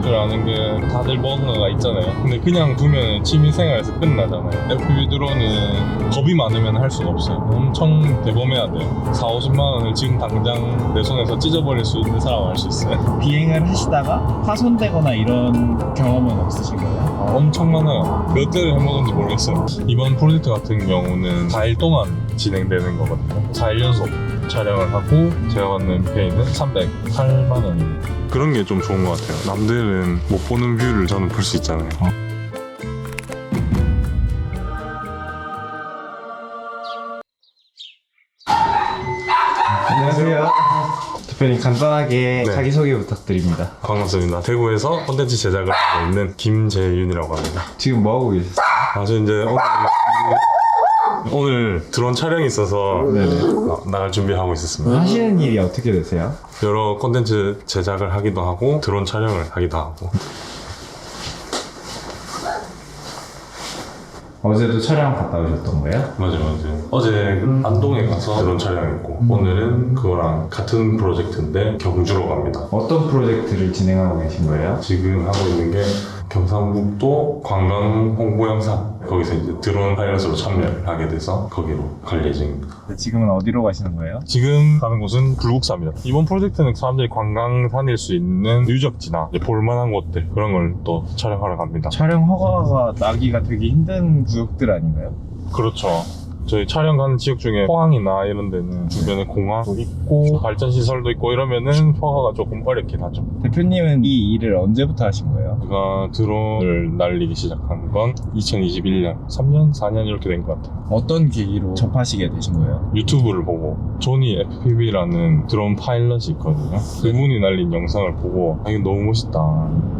할 줄 아는 게 다들 뭔가가 있잖아요. 근데 그냥 두면 취미생활에서 끝나잖아요. FPV 드론은 겁이 많으면 할 수가 없어요. 엄청 대범해야 돼요. 4, 50만 원을 지금 당장 내 손에서 찢어버릴 수 있는 사람은 할수 있어요. 비행을 하시다가 파손되거나 이런 경험은 없으신 거예요? 엄청 많아요. 몇 대를 해먹은지 모르겠어요. 이번 프로젝트 같은 경우는 4일 동안 진행되는 거거든요. 4일 연속 촬영을 하고 제가 받는 페이는 308만 원입니다. 그런 게 좀 좋은 것 같아요. 남들은 못 보는 뷰를 저는 볼 수 있잖아요. 안녕하세요. 대표님 간단하게 네. 자기소개 부탁드립니다. 반갑습니다. 대구에서 콘텐츠 제작을 하고 있는 김재윤이라고 합니다. 지금 뭐 하고 계셨어요? 아, 저 이제 오늘, 오늘 드론 촬영이 있어서 네네. 어, 나갈 준비하고 있었습니다. 하시는 일이 어떻게 되세요? 여러 콘텐츠 제작을 하기도 하고 드론 촬영을 하기도 하고 어제도 촬영 갔다 오셨던 거예요? 맞아요 맞아요 어제 안동에 가서 드론 촬영했고 오늘은 그거랑 같은 프로젝트인데 경주로 갑니다 어떤 프로젝트를 진행하고 계신 거예요? 지금 하고 있는 게 경상북도 관광 홍보 영상 거기서 이제 드론 파일럿으로 참여를 하게 돼서 거기로 갈 예정입니다 지금은 어디로 가시는 거예요? 지금 가는 곳은 불국사입니다 이번 프로젝트는 사람들이 관광 다닐 수 있는 유적지나 이제 볼만한 곳들 그런 걸 또 촬영하러 갑니다 촬영 허가가 나기가 되게 힘든 구역들 아닌가요? 그렇죠. 저희 촬영 가는 지역 중에 포항이나 이런 데는 주변에 공항도 있고 발전 시설도 있고 이러면은 허가가 조금 어렵긴 하죠. 대표님은 이 일을 언제부터 하신 거예요? 제가 드론을 날리기 시작한 건 2021년, 3년, 4년 이렇게 된 것 같아요. 어떤 계기로 접하시게 되신 거예요? 유튜브를 보고 조니 FPV라는 드론 파일럿이 있거든요. 그분이 날린 영상을 보고 아, 이거 너무 멋있다.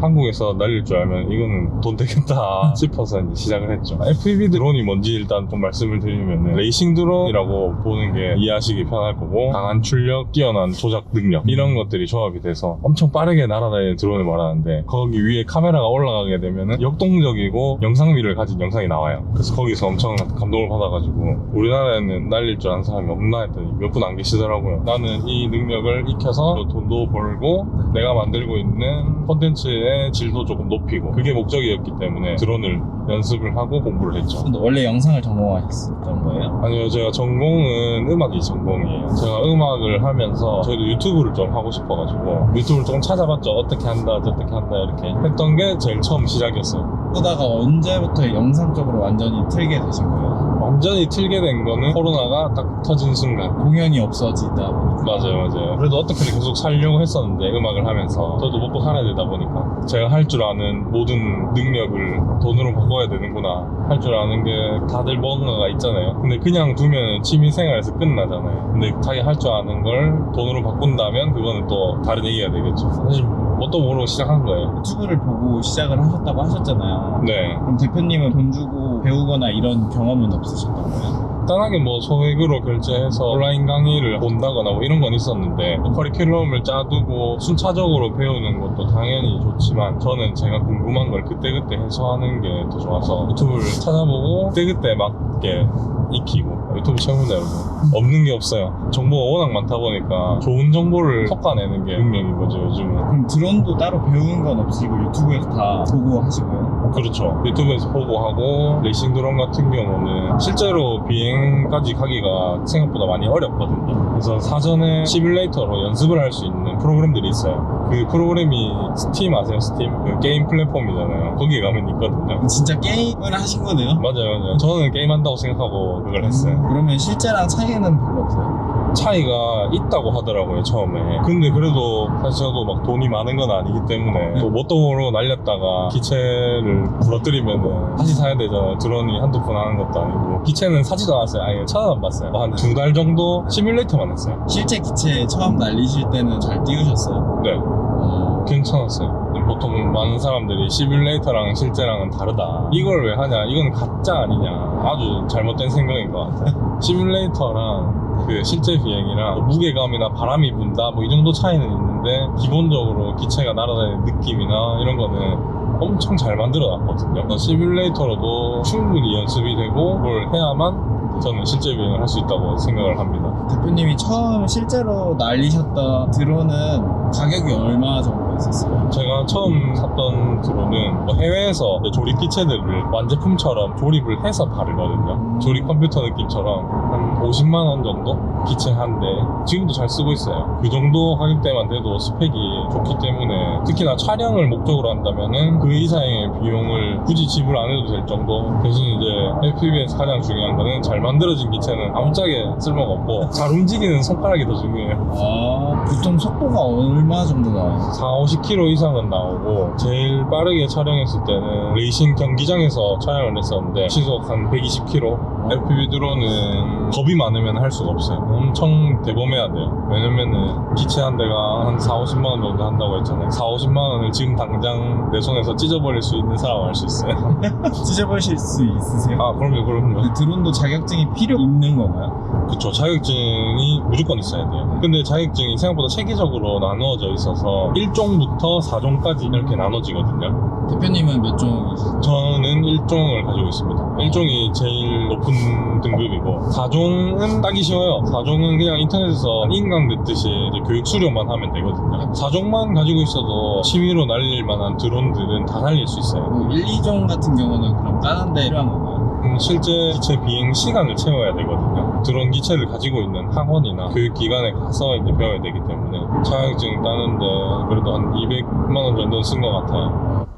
한국에서 날릴 줄 알면 이거는 돈 되겠다 싶어서 이제 시작을 했죠. FPV 드론이 뭔지 일단 좀 말씀을 드리면 레이싱 드론이라고 보는 게 이해하시기 편할 거고 강한 출력, 뛰어난 조작 능력 이런 것들이 조합이 돼서 엄청 빠르게 날아다니는 드론을 말하는데 거기 위에 카메라가 올라가게 되면 역동적이고 영상미를 가진 영상이 나와요. 그래서 거기서 엄청 감동을 받아가지고 우리나라에는 날릴 줄 아는 사람이 없나 했더니 몇 분 안 계시더라고요. 나는 이 능력을 익혀서 돈도 벌고 내가 만들고 있는 콘텐츠의 질도 조금 높이고 그게 목적이었기 때문에 드론을 연습을 하고 공부를 했죠. 원래 영상을 전공하셨던 거예요? 아니요, 제가 전공은 음악이 전공이에요. 제가 음악을 하면서 저희도 유튜브를 좀 하고 싶어가지고 유튜브를 조금 찾아봤죠. 어떻게 한다, 어떻게 한다 이렇게 했던 게 제일 처음 시작이었어요. 그러다가 언제부터 영상 쪽으로 완전히 틀게 되신 거예요? 완전히 틀게 된 거는 코로나가 딱 터진 순간. 공연이 없어지다 보니까 맞아요, 맞아요. 그래도 어떻게든 계속 살려고 했었는데 음악을 하면서 저도 먹고 살아야 되다 보니까 제가 할 줄 아는 모든 능력을 돈으로 바꿔야 되는구나 할 줄 아는 게 다들 뭔가가 있잖아요. 근데 그냥 두면 취미생활에서 끝나잖아요. 근데 자기 할 줄 아는 걸 돈으로 바꾼다면 그거는 또 다른 얘기가 되겠죠. 사실 뭣도 모르고 시작한 거예요. 유튜브를 보고 시작을 하셨다고 하셨잖아요. 네. 그럼 대표님은 돈 주고 배우거나 이런 경험은 없으셨던 거예요? 간단하게 뭐 소액으로 결제해서 온라인 강의를 본다거나 뭐 이런 건 있었는데 뭐 커리큘럼을 짜두고 순차적으로 배우는 것도 당연히 좋지만 저는 제가 궁금한 걸 그때그때 해소하는 게 더 좋아서 유튜브를 찾아보고 그때그때 맞게 익히고 유튜브 최고입니다 여러분 없는 게 없어요 정보가 워낙 많다 보니까 좋은 정보를 섞어내는 게 능력인 거죠 요즘은 그럼 드론도 따로 배우는 건 없으시고 유튜브에서 다 보고 하시고요? 그렇죠. 유튜브에서 보고 하고 레이싱 드론 같은 경우는 실제로 비행까지 가기가 생각보다 많이 어렵거든요. 그래서 사전에 시뮬레이터로 연습을 할 수 있는 프로그램들이 있어요. 그 프로그램이 스팀 아세요? 스팀? 그 게임 플랫폼이잖아요. 거기에 가면 있거든요. 진짜 게임을 하신 거네요? 맞아요, 맞아요. 저는 게임한다고 생각하고 그걸 했어요. 그러면 실제랑 차이는 별로 없어요? 차이가 있다고 하더라고요 처음에 근데 그래도 사실 저도 막 돈이 많은 건 아니기 때문에 또 뭣도 모르고 날렸다가 기체를 부러뜨리면은 다시 사야 되잖아요 드론이 한두 푼 하는 것도 아니고. 기체는 사지도 않았어요. 아예 찾아안 봤어요. 한 두 달 정도 시뮬레이터만 했어요. 실제 기체 처음 날리실 때는 잘 띄우셨어요? 네. 어... 괜찮았어요. 보통 많은 사람들이 시뮬레이터랑 실제랑은 다르다. 이걸 왜 하냐? 이건 가짜 아니냐? 아주 잘못된 생각인 것 같아요. 시뮬레이터랑 그 실제 비행이랑 무게감이나 바람이 분다? 뭐 이 정도 차이는 있는데 기본적으로 기체가 날아다니는 느낌이나 이런 거는 엄청 잘 만들어 놨거든요 시뮬레이터로도 충분히 연습이 되고 그걸 해야만 저는 실제 비행을 할 수 있다고 생각을 합니다 대표님이 처음 실제로 날리셨던 드론은 가격이 얼마 정도였어요? 있었어요? 제가 처음 샀던 드론은 뭐 해외에서 조립 기체들을 완제품처럼 조립을 해서 바르거든요. 조립 컴퓨터 느낌처럼 한 50만 원 정도 기체 한 대. 지금도 잘 쓰고 있어요. 그 정도 가격대만 돼도 스펙이 좋기 때문에 특히나 촬영을 목적으로 한다면은 그 이상의 비용을 굳이 지불 안 해도 될 정도. 대신 이제 FPV에서 가장 중요한 거는 잘 만들어진 기체는 아무짝에 쓸모가 없고 잘 움직이는 손가락이 더 중요해요. 아, 보통 속도가 얼마 정도 나와요? 4, 50km 이상은 나오고 제일 빠르게 촬영했을 때는 레이싱 경기장에서 촬영을 했었는데 시속 한 120km FPV 드론은 겁이 많으면 할 수가 없어요 엄청 대범해야 돼요 왜냐면은 기체 한 대가 한 4, 50만 원 정도 한다고 했잖아요 4, 50만 원을 지금 당장 내 손에서 찢어버릴 수 있는 사람 알수 있어요 찢어버리실 수 있으세요? 아 그럼요 그럼요 그 드론도 자격증이 필요 있는 건가요? 그쵸 자격증이 무조건 있어야 돼요 근데 자격증이 생각보다 체계적으로 나누어져 있어서 1종부터 4종까지 이렇게 나눠지거든요 대표님은 몇 종이세요? 저는 1종을 가지고 있습니다. 1종이 제일 높은 등급이고 4종은 따기 쉬워요. 4종은 그냥 인터넷에서 인강 듣듯이 교육 수료만 하면 되거든요. 4종만 가지고 있어도 취미로 날릴 만한 드론들은 다 날릴 수 있어요. 뭐 1, 2종 같은 경우는 그럼 다른 데 필요한 건가요? 음, 실제 기체 비행 시간을 채워야 되거든요. 드론 기체를 가지고 있는 학원이나 교육기관에 가서 이제 배워야 되기 때문에 자격증 따는데 그래도 한 200만 원 정도는 쓴 것 같아요.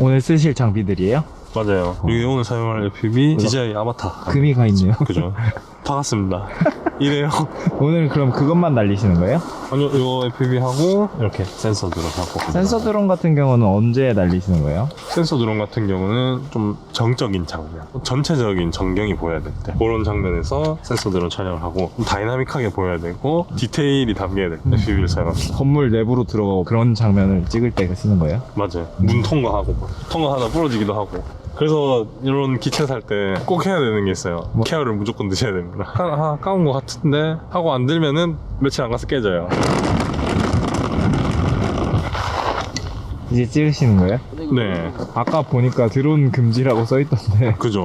오늘 쓰실 장비들이에요? 맞아요. 이게 오늘 사용할 FPV DJI 아바타. 금이 가 있네요. 그죠. 반갑습니다. 이래요. 오늘 그럼 그것만 날리시는 거예요? 아니요, 이거 FPV 하고 이렇게 센서 들어가고. 센서 드론 같은 경우는 언제 날리시는 거예요? 센서 드론 같은 경우는 좀 정적인 장면, 전체적인 전경이 보여야 될 때. 그런 장면에서 센서 드론 촬영을 하고 좀 다이나믹하게 보여야 되고 디테일이 담겨야 될 때 FPV를 사용합니다. 건물 내부로 들어가고 그런 장면을 찍을 때 쓰는 거예요? 맞아요. 문 통과하고 통과하다 부러지기도 하고. 그래서 이런 기체 살때 꼭 해야 되는 게 있어요. 뭐? 케어를 무조건 드셔야 됩니다. 아, 아까운 것 같은데 하고 안 들면은 며칠 안 가서 깨져요. 이제 찍으시는 거예요? 네. 아까 보니까 드론 금지라고 써 있던데 그죠.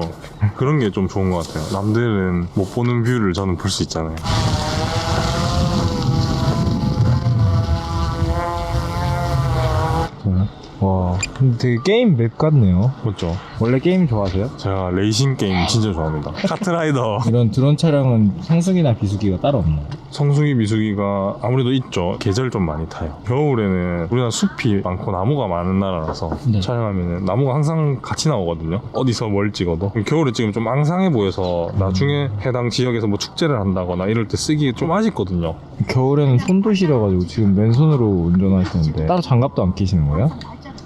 그런 게 좀 좋은 것 같아요. 남들은 못 보는 뷰를 저는 볼 수 있잖아요. 와 근데 되게 게임 맵 같네요 맞죠? 원래 게임 좋아하세요? 제가 레이싱 게임 진짜 좋아합니다. 카트라이더. 이런 드론 촬영은 성수기나 비수기가 따로 없나요? 성수기 미수기가 아무래도 있죠. 계절 좀 많이 타요. 겨울에는 우리나라 숲이 많고 나무가 많은 나라라서 네. 촬영하면은 나무가 항상 같이 나오거든요. 어디서 뭘 찍어도. 겨울에 찍으면 좀 앙상해 보여서 나중에 해당 지역에서 뭐 축제를 한다거나 이럴 때 쓰기 좀 아쉽거든요. 겨울에는 손도 시려가지고 지금 맨손으로 운전하시는데 따로 장갑도 안 끼시는 거예요?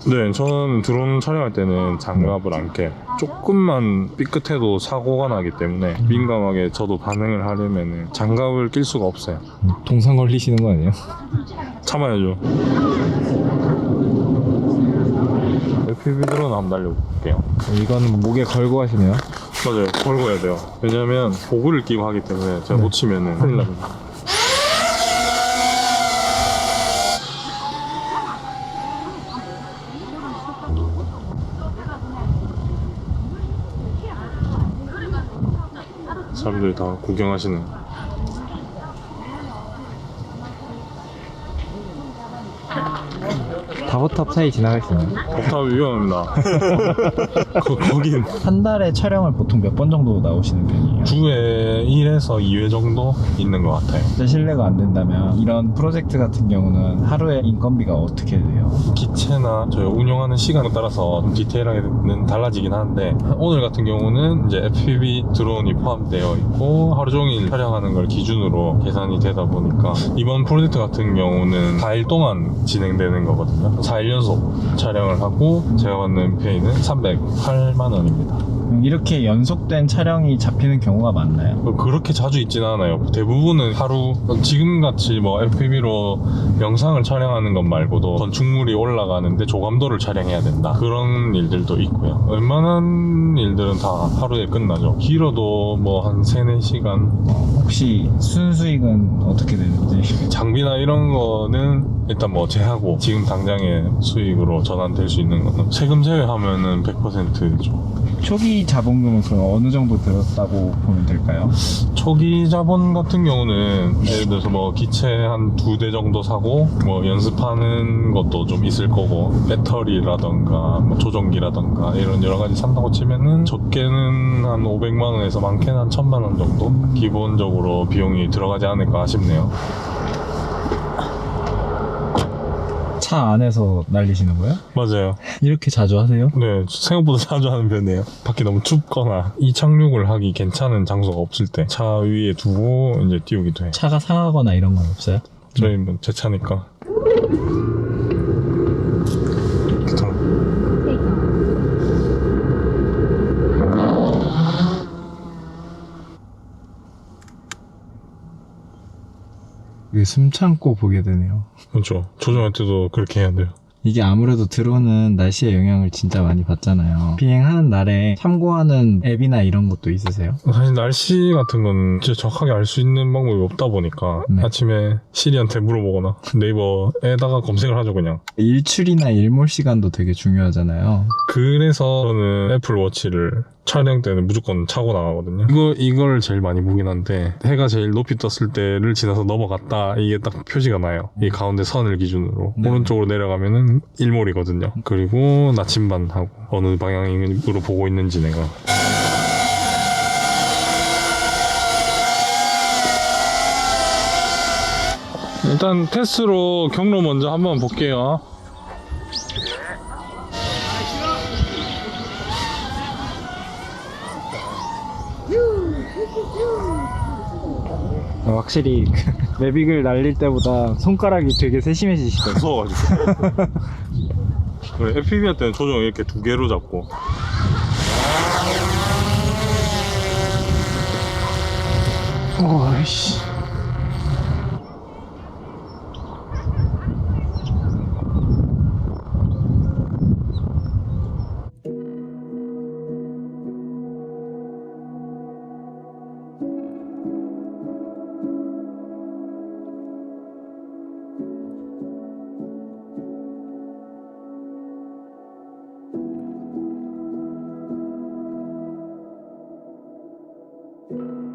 네, 저는 드론 촬영할 때는 장갑을 안 깨. 조금만 삐끗해도 사고가 나기 때문에 민감하게 저도 반응을 하려면 장갑을 낄 수가 없어요. 동상 걸리시는 거 아니에요? 참아야죠. FPV 드론 한번 날려볼게요. 이거는 목에 걸고 하시네요 맞아요. 걸고 해야 돼요. 왜냐면 보구를 끼고 하기 때문에 제가 네. 놓치면은 큰일 납니다. 사람들이 다 구경하시는 다보탑 사이 지나가시나요? 옥탑 위험합니다. 거, 거긴 한 달에 촬영을 보통 몇 번 정도 나오시는 편이에요? 주에 1에서 2회 정도 있는 것 같아요. 진짜 실례가 안 된다면 이런 프로젝트 같은 경우는 하루에 인건비가 어떻게 돼요? 기체나 저희 운영하는 시간에 따라서 좀 디테일하게는 달라지긴 하는데 오늘 같은 경우는 이제 FPV 드론이 포함되어 있고 하루 종일 촬영하는 걸 기준으로 계산이 되다 보니까 이번 프로젝트 같은 경우는 4일 동안 진행되는 거거든요 4일 연속 촬영을 하고 제가 받는 페이는 308만 원입니다 이렇게 연속된 촬영이 잡히는 경우가 많나요? 뭐 그렇게 자주 있진 않아요. 대부분은 하루 지금같이 뭐 FPV로 영상을 촬영하는 것 말고도 건축물이 올라가는데 조감도를 촬영해야 된다. 그런 일들도 있고요. 웬만한 일들은 다 하루에 끝나죠. 길어도 뭐 한 3, 4시간 혹시 순수익은 어떻게 되는지? 장비나 이런 거는 일단 뭐 제하고 지금 당장의 수익으로 전환될 수 있는 거는 세금 제외하면은 100%죠. 초기 자본금은 그럼 어느 정도 들었다고 보면 될까요? 초기 자본 같은 경우는 예를 들어서 뭐 기체 한 두 대 정도 사고 뭐 연습하는 것도 좀 있을 거고 배터리라던가 뭐 조종기라던가 이런 여러 가지 산다고 치면은 적게는 한 500만 원에서 많게는 한 1000만 원 정도 기본적으로 비용이 들어가지 않을까 싶네요. 차 안에서 날리시는 거예요? 맞아요. 이렇게 자주 하세요? 네, 생각보다 자주 하는 편이에요. 밖이 너무 춥거나 이 착륙을 하기 괜찮은 장소가 없을 때 차 위에 두고 이제 띄우기도 해요. 차가 상하거나 이런 건 없어요? 저희 뭐제 차니까. 좋더라고요. 이게 숨 참고 보게 되네요. 그렇죠. 조종할 때도 그렇게 해야 돼요. 이게 아무래도 드론은 날씨의 영향을 진짜 많이 받잖아요. 비행하는 날에 참고하는 앱이나 이런 것도 있으세요? 사실 날씨 같은 건 진짜 정확하게 알 수 있는 방법이 없다 보니까 네. 아침에 시리한테 물어보거나 네이버에다가 검색을 하죠 그냥. 일출이나 일몰 시간도 되게 중요하잖아요. 그래서 저는 애플워치를 촬영 때는 무조건 차고 나가거든요. 이거 이걸 제일 많이 보긴 한데 해가 제일 높이 떴을 때를 지나서 넘어갔다 이게 딱 표시가 나요. 이 가운데 선을 기준으로 네. 오른쪽으로 내려가면은 일몰이거든요. 그리고 나침반하고 어느 방향으로 보고 있는지 내가 일단 테스트로 경로 먼저 한번 볼게요. 확실히 매빅을 날릴 때보다 손가락이 되게 세심해지시더라고요. 무서워가지고. 그래, FPV 할 때는 조정 이렇게 두 개로 잡고. 어이씨. thank you.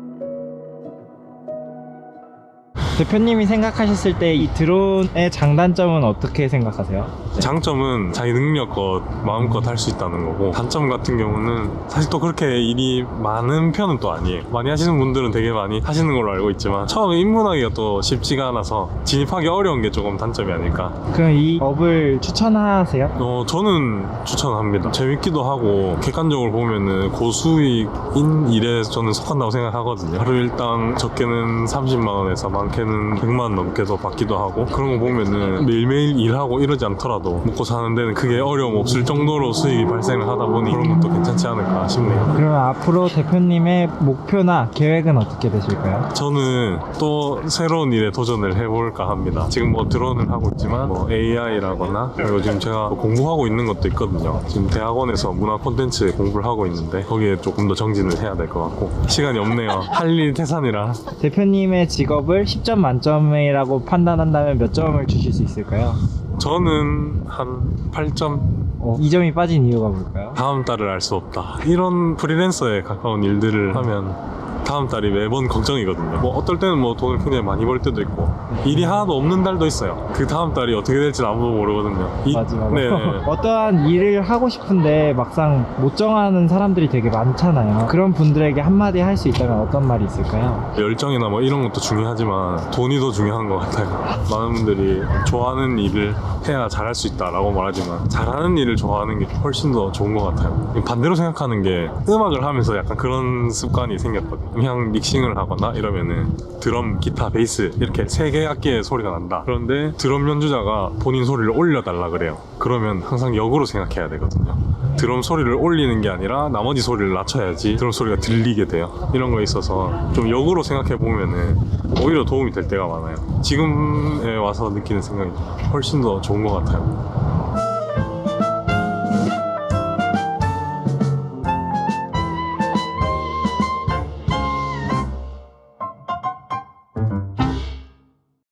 대표님이 생각하셨을 때 이 드론의 장단점은 어떻게 생각하세요? 장점은 자기 능력껏 마음껏 할 수 있다는 거고, 단점 같은 경우는 사실 또 그렇게 일이 많은 편은 또 아니에요. 많이 하시는 분들은 되게 많이 하시는 걸로 알고 있지만, 처음에 입문하기가 또 쉽지가 않아서 진입하기 어려운 게 조금 단점이 아닐까. 그럼 이 업을 추천하세요? 어, 저는 추천합니다. 재밌기도 하고, 객관적으로 보면은 고수익인 일에 저는 속한다고 생각하거든요. 하루 일당 적게는 30만 원에서 많게 는 100만원 넘게도 받기도 하고, 그런 거 보면은 매일매일 일하고 이러지 않더라도 먹고 사는 데는 크게 어려움 없을 정도로 수익이 발생을 하다 보니 그런 것도 괜찮지 않을까 싶네요. 그러면 앞으로 대표님의 목표나 계획은 어떻게 되실까요? 저는 또 새로운 일에 도전을 해볼까 합니다. 지금 뭐 드론을 하고 있지만 뭐 AI라거나 그리고 지금 제가 공부하고 있는 것도 있거든요. 지금 대학원에서 문화 콘텐츠 공부를 하고 있는데 거기에 조금 더 정진을 해야 될 것 같고 시간이 없네요. 할 일이 태산이라 대표님의 직업을 10점 만점이라고 판단한다면 몇 점을 주실 수 있을까요? 저는 한 8점 어, 2점이 빠진 이유가 뭘까요? 다음 달을 알 수 없다. 이런 프리랜서에 가까운 일들을 하면 다음 달이 매번 걱정이거든요. 뭐 어떨 때는 뭐 돈을 굉장히 많이 벌 때도 있고 일이 하나도 없는 달도 있어요. 그 다음 달이 어떻게 될지는 아무도 모르거든요. 이- 마지막으로 네. 어떠한 일을 하고 싶은데 막상 못 정하는 사람들이 되게 많잖아요. 그런 분들에게 한마디 할 수 있다면 어떤 말이 있을까요? 열정이나 뭐 이런 것도 중요하지만 돈이 더 중요한 것 같아요. 많은 분들이 좋아하는 일을 해야 잘할 수 있다라고 말하지만 잘하는 일을 좋아하는 게 훨씬 더 좋은 것 같아요. 반대로 생각하는 게 음악을 하면서 약간 그런 습관이 생겼거든요. 그냥 믹싱을 하거나 이러면은 드럼, 기타, 베이스 이렇게 세 개 악기의 소리가 난다. 그런데 드럼 연주자가 본인 소리를 올려달라 그래요. 그러면 항상 역으로 생각해야 되거든요. 드럼 소리를 올리는 게 아니라 나머지 소리를 낮춰야지 드럼 소리가 들리게 돼요. 이런 거에 있어서 좀 역으로 생각해 보면은 오히려 도움이 될 때가 많아요. 지금에 와서 느끼는 생각이 훨씬 더 좋은 것 같아요.